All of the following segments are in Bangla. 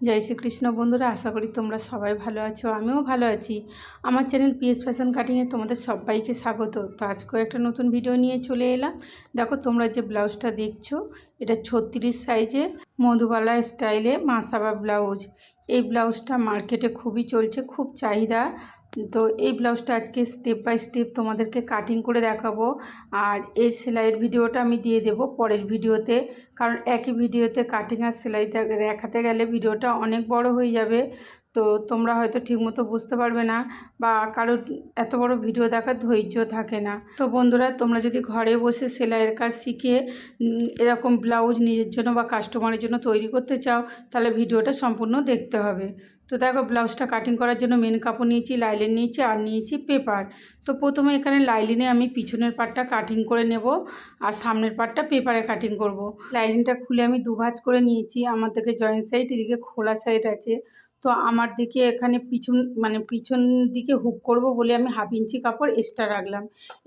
জয় শ্রীকৃষ্ণ বন্ধুরা, আশা করি তোমরা সবাই ভালো আছো, আমিও ভালো আছি। আমার চ্যানেল পিএস ফ্যাশন কাটিংয়ে তোমাদের সবাইকে স্বাগত। তো আজকেও একটা নতুন ভিডিও নিয়ে চলে এলাম। দেখো তোমরা যে ব্লাউজটা দেখছ, এটা ছত্রিশ সাইজের মধুবালা স্টাইলে মাসাবা ব্লাউজ। এই ব্লাউজটা মার্কেটে খুবই চলছে, খুব চাহিদা। তো এই ব্লাউজটা আজকে স্টেপ বাই স্টেপ তোমাদেরকে কাটিং করে দেখাবো। আর এর সেলাইয়ের ভিডিওটা আমি দিয়ে দেবো পরের ভিডিওতে কারণ একই ভিডিওতে কাটিং আর সেলাই দেখাতে গেলে ভিডিওটা অনেক বড় হয়ে যাবে। তো তোমরা হয়তো ঠিকমতো বুঝতে পারবে না বা কারোর এত বড় ভিডিও দেখার ধৈর্য থাকে না। তো বন্ধুরা, তোমরা যদি ঘরে বসে সেলাইয়ের কাজ শিখে এরকম ব্লাউজ নিজের জন্য বা কাস্টমারের জন্য তৈরি করতে চাও, তাহলে ভিডিওটা সম্পূর্ণ দেখতে হবে। তো দেখো, ব্লাউজটা কাটিং করার জন্য মেন কাপড় নিয়েছি লাইলেন নিয়েছি, আর নিয়েছি পেপার তো প্রথমে এখানে লাইলিনে আমি পিছনের পাটটা কাটিং করে নেব আর সামনের পাটটা পেপারে কাটিং করব। লাইলিনটা খুলে আমি দুভাজ করে নিয়েছি। আমার দিকে জয়েন্ট সাইড এদিকে খোলা সাইড আছে। তো আমার দিকে এখানে পিছন মানে পিছন দিকে হুক করব বলে আমি হাফ ইঞ্চি কাপড় এক্সট্রা রাখলাম।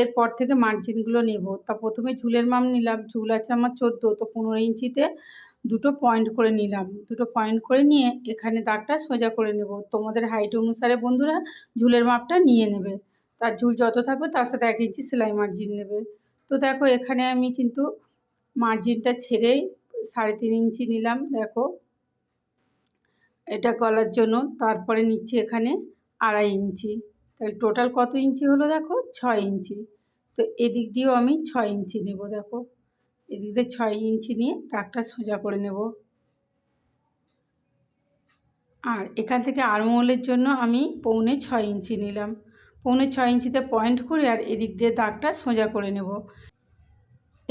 এরপর থেকে মার্জিনগুলো নেব। তা প্রথমে ঝুলের মাপ নিলাম। ঝুল আছে আমার চোদ্দ, তো পনেরো ইঞ্চিতে দুটো পয়েন্ট করে নিলাম। দুটো পয়েন্ট করে নিয়ে এখানে দাগটা সোজা করে নেব। তোমাদের হাইট অনুসারে বন্ধুরা ঝুলের মাপটা নিয়ে নেবে। তার ঝুল যত থাকবে তার সাথে এক ইঞ্চি সেলাই মার্জিন নেবে। তো দেখো এখানে আমি কিন্তু মার্জিনটা ছেড়েই সাড়ে তিন ইঞ্চি নিলাম, দেখো। এটা গলার জন্য, তারপরে নিচ্ছি এখানে আড়াই ইঞ্চি। তাহলে টোটাল কত ইঞ্চি হলো দেখো? ছয় ইঞ্চি। তো এদিক দিয়েও আমি ছয় ইঞ্চি নেব, দেখো। এদিক দিয়ে ছয় ইঞ্চি নিয়ে দাগটা সোজা করে নেব। আর এখান থেকে আরমোলের জন্য আমি পৌনে ছয় ইঞ্চি নিলাম। পৌনে ছয় ইঞ্চিতে পয়েন্ট করে আর এদিক দিয়ে দাগটা সোজা করে নেব।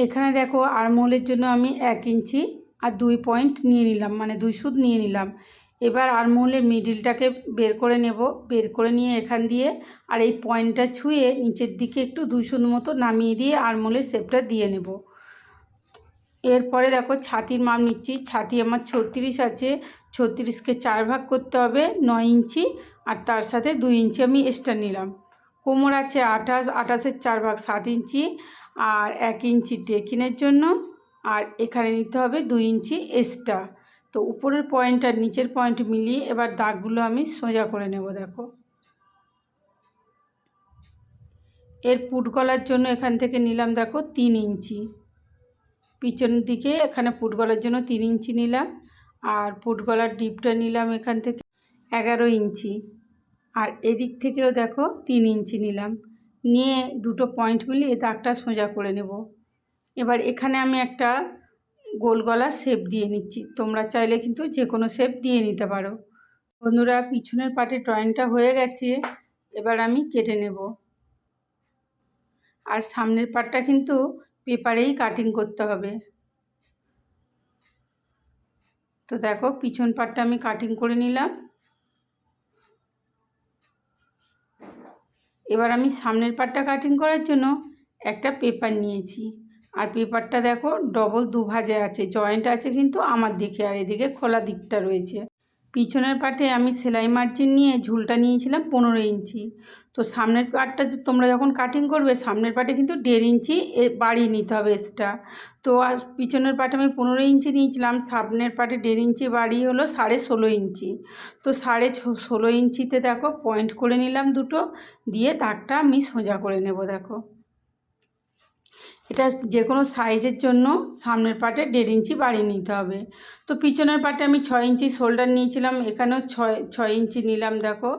এখানে দেখো আরমোলের জন্য আমি এক ইঞ্চি আর দুই পয়েন্ট নিয়ে নিলাম মানে দুই সুদ নিয়ে নিলাম। এবার আরমোলের মিডিলটাকে বের করে নেব, বের করে নিয়ে এখান দিয়ে আর এই পয়েন্টটা ছুঁয়ে নিচের দিকে একটু দুই সুদ মতো নামিয়ে দিয়ে আরমোলের শেপটা দিয়ে নেব। এরপরে দেখো ছাতির মাপ নিচ্ছি, ছাতি আমার ছত্রিশ আছে, ছত্রিশকে চার ভাগ করতে হবে নয় ইঞ্চি আর তার সাথে দুই ইঞ্চি আমি এক্সট্রা নিলাম। কোমর আছে আঠাশ, আঠাশের চার ভাগ সাত ইঞ্চি আর এক ইঞ্চি টেকিনের জন্য আর এখানে নিতে হবে দুই ইঞ্চি এক্সট্রা তো উপরের পয়েন্ট আর নিচের পয়েন্ট মিলিয়ে এবার দাগগুলো আমি সোজা করে নেব, দেখো। এর পুট গলার জন্য এখান থেকে নিলাম, দেখো, তিন ইঞ্চি। পিছন দিকে এখানে পুট গলার জন্য তিন ইঞ্চি নিলাম আর পুট গলার ডিপটা নিলাম এখান থেকে। এগারো ইঞ্চি। আর এদিক থেকেও দেখো তিন ইঞ্চি নিলাম। নিয়ে দুটো পয়েন্ট মিলিয়ে দাগটা সোজা করে নেব। এবার এখানে আমি একটা গোল গলা শেপ দিয়ে নিচ্ছি। তোমরা চাইলে কিন্তু যে কোনো শেপ দিয়ে নিতে পারো। বন্ধুরা, পিছনের পাটে ড্রয়িংটা হয়ে গেছে। এবার আমি কেটে নেব। আর সামনের পাটটা কিন্তু পেপারেই কাটিং করতে হবে। তো দেখো, পিছন পাটটা আমি কাটিং করে নিলাম। এবার আমি সামনের পাটটা কাটিং করার জন্য একটা পেপার নিয়েছি। আর পেপারটা দেখো ডবল দুভাজে আছে জয়েন্ট আছে কিন্তু আমার দিকে আর এদিকে খোলা দিকটা রয়েছে। পিছনের পাটে আমি সেলাই মার্জিন নিয়ে ঝুলটা নিয়েছিলাম পনেরো ইঞ্চি। তো সামনের পাটটা তোমরা যখন কাটিং করবে, সামনের পাটে কিন্তু দেড় ইঞ্চি বাড়িয়ে নিতে হবে এক্সট্রা তো আর পিছনের পাটে আমি পনেরো ইঞ্চি নিয়েছিলাম, সামনের পাটে দেড় ইঞ্চি বাড়িয়ে হলো সাড়ে ষোলো ইঞ্চি। তো সাড়ে ষোলো ইঞ্চিতে দেখো পয়েন্ট করে নিলাম দুটো, দিয়ে দাগটা আমি সোজা করে নেব, দেখো। এটা যে কোনো সাইজের জন্য সামনের পাটে দেড় ইঞ্চি বাড়িয়ে নিতে হবে। তো পিছনের পাটে আমি ছয় ইঞ্চি শোল্ডার নিয়েছিলাম, এখানেও ছয় ছয় ইঞ্চি নিলাম, দেখো।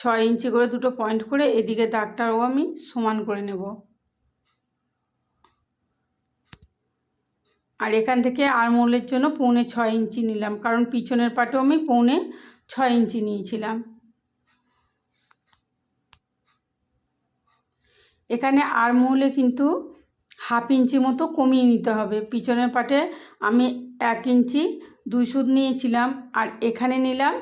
ছয় ইঞ্চি করে দুটো পয়েন্ট করে এদিকে দাগটাও আমি সমান করে নেব। আর এখান থেকে আরমোলের জন্য পৌনে ছয় ইঞ্চি নিলাম, কারণ পিছনের পাটেও আমি পৌনে ছয় ইঞ্চি নিয়েছিলাম। এখানে আরমোলে কিন্তু হাফ ইঞ্চি মতো কমিয়ে নিতে হবে। পিছনের পাটে আমি এক ইঞ্চি দুই সুদ নিয়েছিলাম, আর এখানে নিলাম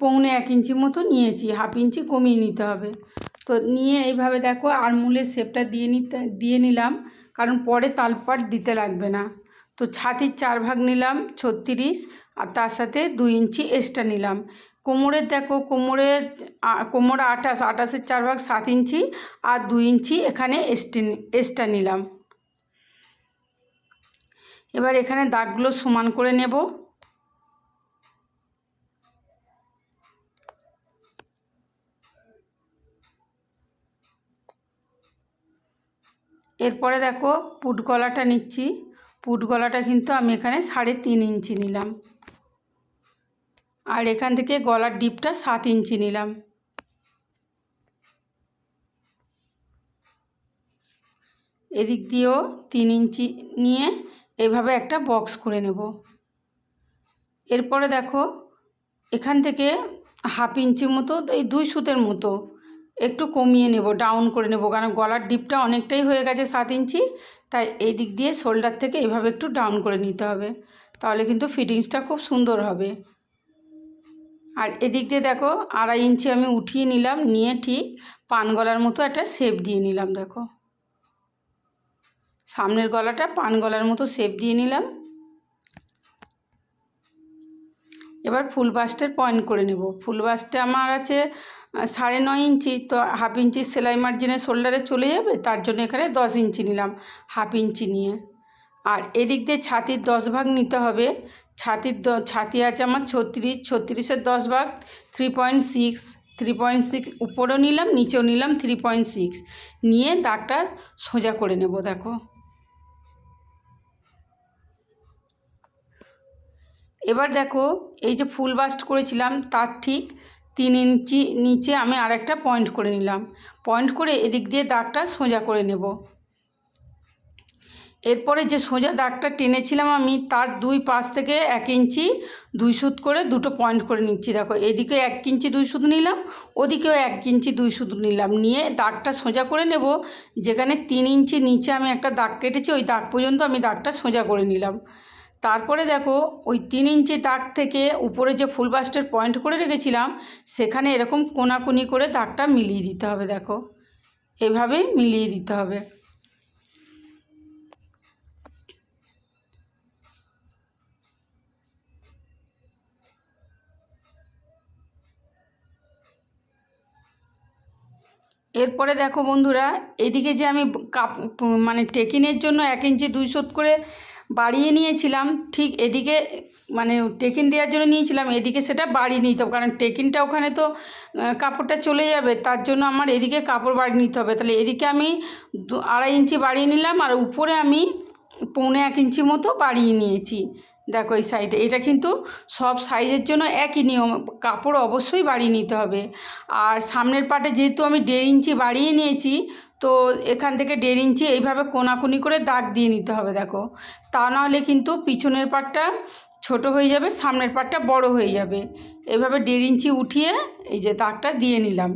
পৌনে এক ইঞ্চি মতো নিয়েছি, হাফ ইঞ্চি কমিয়ে নিতে হবে। তো নিয়ে এইভাবে দেখো আরমুলের শেপটা দিয়ে নিতে, দিয়ে নিলাম, কারণ পরে তালপাট দিতে লাগবে না। তো ছাতির চার ভাগ নিলাম, ছত্রিশ, আর তার সাথে দুই ইঞ্চি এক্সট্রা নিলাম। কোমরের দেখো, কোমরের কোমর আঠাশ আঠাশের চার ভাগ সাত ইঞ্চি, আর দুই ইঞ্চি এখানে এক্সট্রা এক্সট্রা নিলাম। এবার এখানে দাগগুলো সমান করে নেব। এরপরে দেখো পুট গলাটা নিচ্ছি। পুট গলাটা কিন্তু আমি এখানে সাড়ে তিন ইঞ্চি নিলাম। আর এখান থেকে গলার ডিপটা সাত ইঞ্চি নিলাম। এদিক দিয়েও তিন ইঞ্চি নিয়ে এভাবে একটা বক্স করে নেব। এরপরে দেখো এখান থেকে হাফ ইঞ্চি মতো, এই দুই সুতের মতো একটু কমিয়ে নেব ডাউন করে নেব, কারণ গলার ডিপটা অনেকটাই হয়ে গেছে সাত ইঞ্চি। তাই এই দিক দিয়ে শোল্ডার থেকে এভাবে একটু ডাউন করে নিতে হবে। তাহলে কিন্তু ফিটিংসটা খুব সুন্দর হবে। আর এদিক দিয়ে দেখো, আড়াই ইঞ্চি আমি উঠিয়ে নিলাম, নিয়ে ঠিক পান গলার মতো একটা শেপ দিয়ে নিলাম, দেখো। সামনের গলাটা পান গলার মতো শেপ দিয়ে নিলাম। এবার ফুল বাস্টের পয়েন্ট করে নেব। ফুল বাস্টে আমার আছে সাড়ে নয় ইঞ্চি, তো হাফ ইঞ্চি সেলাই মার্জিনে শোল্ডারে চলে যাবে, তার জন্য এখানে দশ ইঞ্চি নিলাম, হাফ ইঞ্চি নিয়ে। আর এদিক দিয়ে ছাতির দশ ভাগ নিতে হবে, ছাতির ছাতি আছে আমার ছত্রিশ, ছত্রিশের দশ ভাগ three point six three point six উপরেও নিলাম, নিচেও নিলাম থ্রি পয়েন্ট সিক্স নিয়ে দাগটা সোজা করে নেব, দেখো। এবার দেখো, এই যে ফুল বাস্ট করেছিলাম, তার ঠিক তিন ইঞ্চি নিচে আমি আর একটা পয়েন্ট করে নিলাম। পয়েন্ট করে এদিক দিয়ে দাগটা সোজা করে নেব। এরপরে যে সোজা দাগটা টেনেছিলাম আমি, তার দুই পাশ থেকে এক ইঞ্চি দুই সুত করে দুটো পয়েন্ট করে নিচ্ছি। দেখো, এদিকে এক ইঞ্চি দুই সুত নিলাম, ওদিকেও এক ইঞ্চি দুই সুত নিলাম। নিয়ে দাগটা সোজা করে নেব। যেখানে তিন ইঞ্চি নিচে আমি একটা দাগ কেটেছি, ওই দাগ পর্যন্ত আমি দাগটা সোজা করে নিলাম। তারপরে দেখো, ওই তিন ইঞ্চি দাগ থেকে উপরে যে ফুল বাস্টের পয়েন্ট করে রেখেছিলাম, সেখানে এরকম কোনাকুনি করে দাগটা মিলিয়ে দিতে হবে, দেখো। এভাবে মিলিয়ে দিতে হবে। এরপরে দেখো বন্ধুরা, এদিকে যে আমি কাপ মানে টেকিনের জন্য এক ইঞ্চি দুই শোধ করে বাড়িয়ে নিয়েছিলাম, ঠিক এদিকে মানে টেকিন দেওয়ার জন্য নিয়েছিলাম, এদিকে সেটা বাড়িয়ে নিতে হবে। কারণ টেকিনটা ওখানে তো কাপড়টা চলে যাবে, তার জন্য আমার এদিকে কাপড় বাড়িয়ে নিতে হবে। তাহলে এদিকে আমি আড়াই ইঞ্চি বাড়িয়ে নিলাম, আর উপরে আমি পৌনে এক ইঞ্চি মতো বাড়িয়ে নিয়েছি। দেখো এই সাইডে এটা কিন্তু সব সাইজের জন্য একই নিয়ম। কাপড় অবশ্যই বাড়িয়ে নিতে হবে। আর সামনের পাটে যেহেতু আমি দেড় ইঞ্চি বাড়িয়ে নিয়েছি, তো এখান থেকে দেড় ইঞ্চি এইভাবে কোনাকুনি করে দাগ দিয়ে নিতে হবে, দেখো। তা নাহলে কিন্তু পিছনের পাটটা ছোট হয়ে যাবে, সামনের পাটটা বড় হয়ে যাবে। এভাবে দেড় ইঞ্চি উঠিয়ে এই যে দাগটা দিয়ে নিলাম।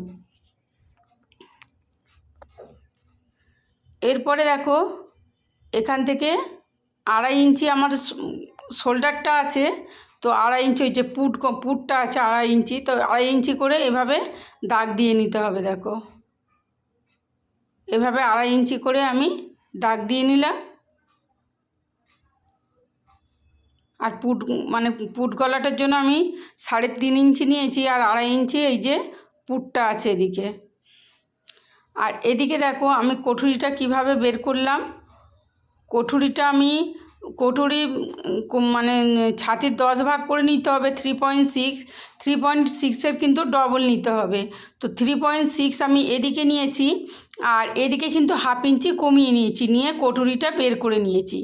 এরপরে দেখো, এখান থেকে আড়াই ইঞ্চি আমার শোল্ডারটা আছে, তো আড়াই ইঞ্চি, ওই যে পুট পুটটা আছে আড়াই ইঞ্চি, তো আড়াই ইঞ্চি করে এভাবে দাগ দিয়ে নিতে হবে, দেখো। এভাবে আড়াই ইঞ্চি করে আমি দাগ দিয়ে নিলাম। আর পুট মানে পুট গলাটার জন্য আমি সাড়ে তিন ইঞ্চি নিয়েছি, আর আড়াই ইঞ্চি এই যে পুটটা আছে এদিকে। আর এদিকে দেখো আমি কঠুরিটা কীভাবে বের করলাম। কঠুরিটা আমি কটুরি মানে ছাতির দশ ভাগ করে নিতে হবে three point six three point সিক্সের কিন্তু ডবল নিতে হবে। তো থ্রি পয়েন্ট সিক্স আমি এদিকে নিয়েছি, আর এদিকে কিন্তু হাফ ইঞ্চি কমিয়ে নিয়েছি, নিয়ে কটুরিটা বের করে নিয়েছি।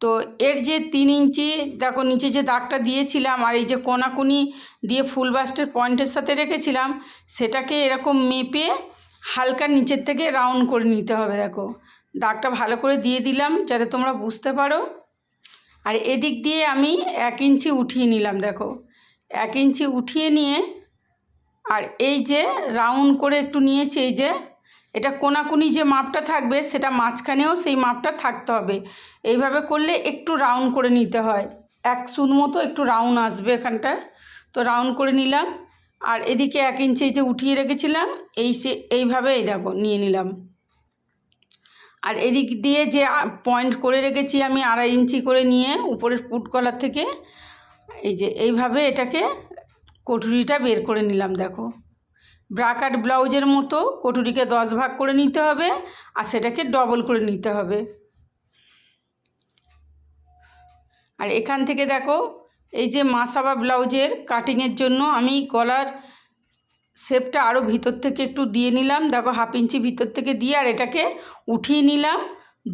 তো এর যে তিন ইঞ্চি, দেখো নিচে যে দাগটা দিয়েছিলাম, আর এই যে কোনাকুনি দিয়ে ফুল বাস্টের পয়েন্টের সাথে রেখেছিলাম, সেটাকে এরকম মেপে হালকা নিচের থেকে রাউন্ড করে নিতে হবে, দেখো। দাগটা ভালো করে দিয়ে দিলাম যাতে তোমরা বুঝতে পারো। আর এদিক দিয়ে আমি এক ইঞ্চি উঠিয়ে নিলাম, দেখো। এক ইঞ্চি উঠিয়ে নিয়ে আর এই যে রাউন্ড করে একটু নিয়েছি, এই যে এটা কোনাকুনি যে মাপটা থাকবে সেটা মাঝখানেও সেই মাপটা থাকতে হবে। এইভাবে করলে একটু রাউন্ড করে নিতে হয়। এক সুদ মতো একটু রাউন্ড আসবে এখানটা। তো রাউন্ড করে নিলাম। আর এদিকে এক ইঞ্চি যে উঠিয়ে রেখেছিলাম, এই সে এইভাবে এই দেখো, নিয়ে নিলাম। আর এদিক দিয়ে যে পয়েন্ট করে রেখেছি আমি আড়াই ইঞ্চি করে নিয়ে উপরের পুট কলার থেকে, এই যে, এইভাবে এটাকে কটুরিটা বের করে নিলাম, দেখো। ব্রাকাট ব্লাউজের মতো কটুরিকে দশ ভাগ করে নিতে হবে আর সেটাকে ডবল করে নিতে হবে। আর এখান থেকে দেখো, এই যে মাসাবা ব্লাউজের কাটিংয়ের জন্য আমি গলার শেপটা আরও ভিতর থেকে একটু দিয়ে নিলাম। দেখো, হাফ ইঞ্চি ভিতর থেকে দিয়ে আর এটাকে উঠিয়ে নিলাম।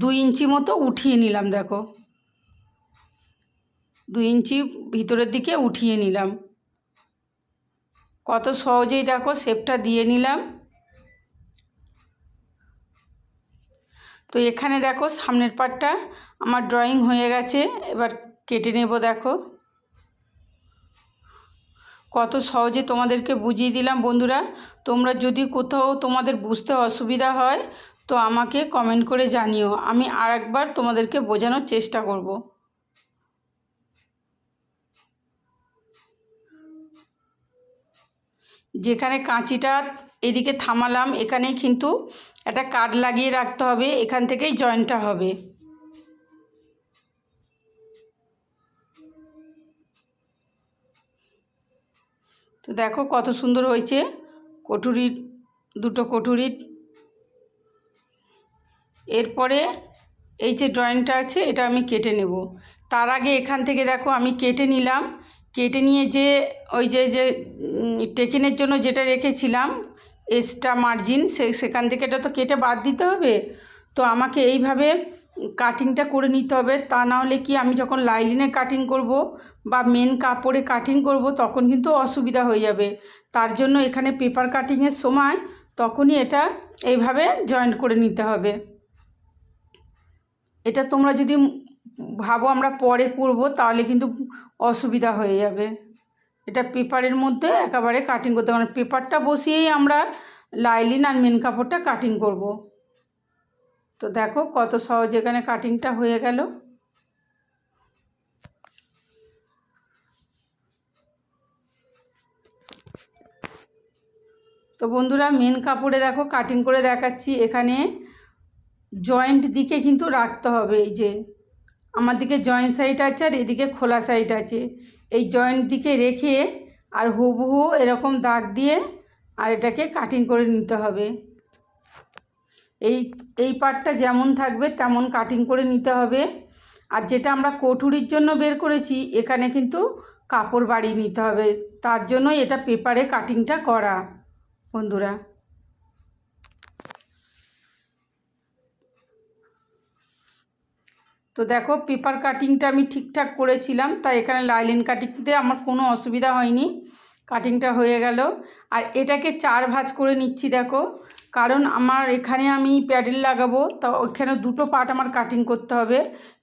দুই ইঞ্চি মতো উঠিয়ে নিলাম, দেখো। দুই ইঞ্চি ভিতরের দিকে উঠিয়ে নিলাম। কত সহজেই দেখো শেপটা দিয়ে নিলাম। তো এখানে দেখো সামনের পাটটা আমার ড্রয়িং হয়ে গেছে। এবার কেটে নেব, দেখো। কত সহজে তোমাদেরকে বুঝিয়ে দিলাম বন্ধুরা। তোমরা যদি কোথাও তোমাদের বুঝতে অসুবিধা হয়, তো আমাকে কমেন্ট করে জানিও। আমি আর একবার তোমাদেরকে বোঝানোর চেষ্টা করব। যেখানে কাঁচিটা এদিকে থামালাম এখানে কিন্তু একটা কাঠ লাগিয়ে রাখতে হবে, এখান থেকেই জয়েন্টটা হবে। তো দেখো কত সুন্দর হয়েছে। কটুরির দুটো কটুরির এরপরে এই যে ড্রয়িংটা আছে, এটা আমি কেটে নেব। তার আগে এখান থেকে দেখো আমি কেটে নিলাম। কেটে নিয়ে যে ওই যে যে টেকিনের জন্য যেটা রেখেছিলাম এক্সট্রা মার্জিন সে, সেখান থেকে এটা তো কেটে বাদ দিতে হবে। তো আমাকে এইভাবে কাটিংটা করে নিতে হবে। তা না হলে কি আমি যখন লাইলিনে কাটিং করব বা মেন কাপড়ে কাটিং করব তখন কিন্তু অসুবিধা হয়ে যাবে। তার জন্য এখানে পেপার কাটিংয়ের সময় তখনই এটা এইভাবে জয়েন্ট করে নিতে হবে। এটা তোমরা যদি ভাবো আমরা পরে করব তাহলে কিন্তু অসুবিধা হয়ে যাবে। এটা পেপারের মধ্যে একেবারে কাটিং করতে মানে পেপারটা বসিয়েই আমরা লাইলিন আর মেন কাপড়টা কাটিং করব। তো দেখো কত সহজ এখানে কাটিংটা হয়ে গেল। তো বন্ধুরা মেন কাপড়ে দেখো কাটিং করে দেখাচ্ছি। এখানে জয়েন্ট দিকে কিন্তু রাখতে হবে। এই যে আমার দিকে জয়েন্ট সাইড আছে আর এদিকে খোলা সাইড আছে। এই জয়েন্ট দিকে রেখে আর হুবহু এরকম দাগ দিয়ে আর এটাকে কাটিং করে নিতে হবে। এই এই পার্টটা যেমন থাকবে তেমন কাটিং করে নিতে হবে। আর যেটা আমরা কটুরির জন্য বের করেছি, এখানে কিন্তু কাপড় বাড়িয়ে নিতে হবে। তার জন্যই এটা পেপারে কাটিংটা করা, বন্ধুরা। তো দেখো পেপার কাটিংটা আমি ঠিকঠাক করেছিলাম, তাই এখানে লাইলিন কাটিংতে আমার কোনো অসুবিধা হয়নি। কাটিংটা হয়ে গেল। আর এটাকে চার ভাঁজ করে নিচ্ছি, দেখো। কারণ আমার এখানে আমি প্যাডেল লাগাবো, তো ওইখানে দুটো পার্ট আমার কাটিং করতে হবে।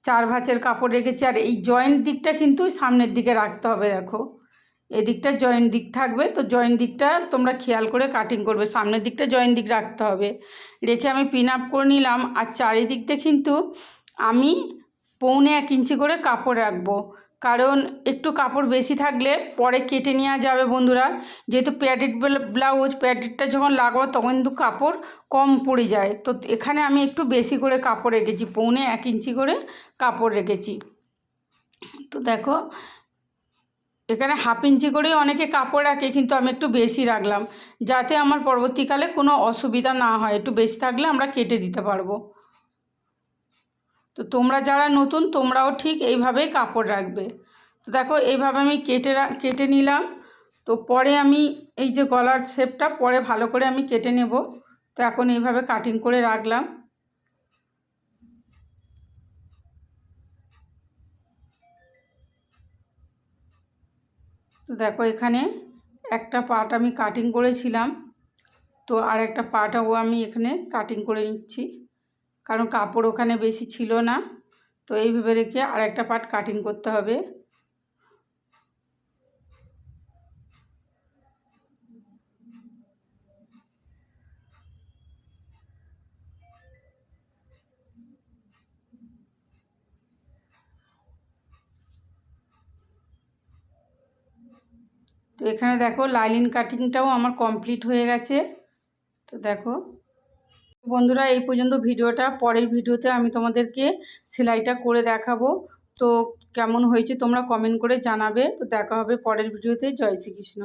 চার ভাঁচের কাপড় রেখেছি, আর এই জয়েন্ট দিকটা কিন্তু সামনের দিকে রাখতে হবে, দেখো। এদিকটা জয়েন্ট দিক থাকবে, তো জয়েন্ট দিকটা তোমরা খেয়াল করে কাটিং করবে, সামনের দিকটা জয়েন্ট দিক রাখতে হবে। রেখে আমি পিন আপ করে নিলাম, আর চারিদিকতে কিন্তু আমি পৌনে এক ইঞ্চি করে কাপড় রাখব। কারণ একটু কাপড় বেশি থাকলে পরে কেটে নেওয়া যাবে বন্ধুরা। যেহেতু প্যাডেড ব্লাউজ প্যাডেডটা যখন লাগাবো তখন কিন্তু কাপড় কম পড়ে যায়। তো এখানে আমি একটু বেশি করে কাপড় রেখেছি, পৌনে এক ইঞ্চি করে কাপড় রেখেছি। তো দেখো, এখানে হাফ ইঞ্চি করেই অনেকে কাপড় রাখে, কিন্তু আমি একটু বেশি রাখলাম। যাতে আমার পরবর্তীকালে কোনো অসুবিধা না হয়, একটু বেশি থাকলে আমরা কেটে দিতে পারব। তো তোমরা যারা নতুন, তোমরাও ঠিক এইভাবেই কাপড় রাখবে। তো দেখো, এইভাবে আমি কেটে কেটে নিলাম। তো পরে আমি এই যে গলার শেপটা, পরে ভালো করে আমি কেটে নেব। তো এখন এইভাবে কাটিং করে রাখলাম। তো দেখো, এখানে একটা পার্ট আমি কাটিং করেছিলাম। তো আর একটা পার্টও আমি এখানে কাটিং করে নিচ্ছি। কারণ কাপড় ওখানে বেশি ছিল না। তো এইভাবে রেখে আর একটা পার্ট কাটিং করতে হবে। তো এখানে দেখো লাইলিন কাটিংটাও আমার কমপ্লিট হয়ে গেছে। তো দেখো বন্ধুরা, এই পর্যন্ত ভিডিওটা। পরের ভিডিওতে আমি তোমাদেরকে সেলাইটা করে দেখাবো। তো কেমন হয়েছে তোমরা কমেন্ট করে জানাবে। তো দেখা হবে পরের ভিডিওতে। জয় শ্রীকৃষ্ণ।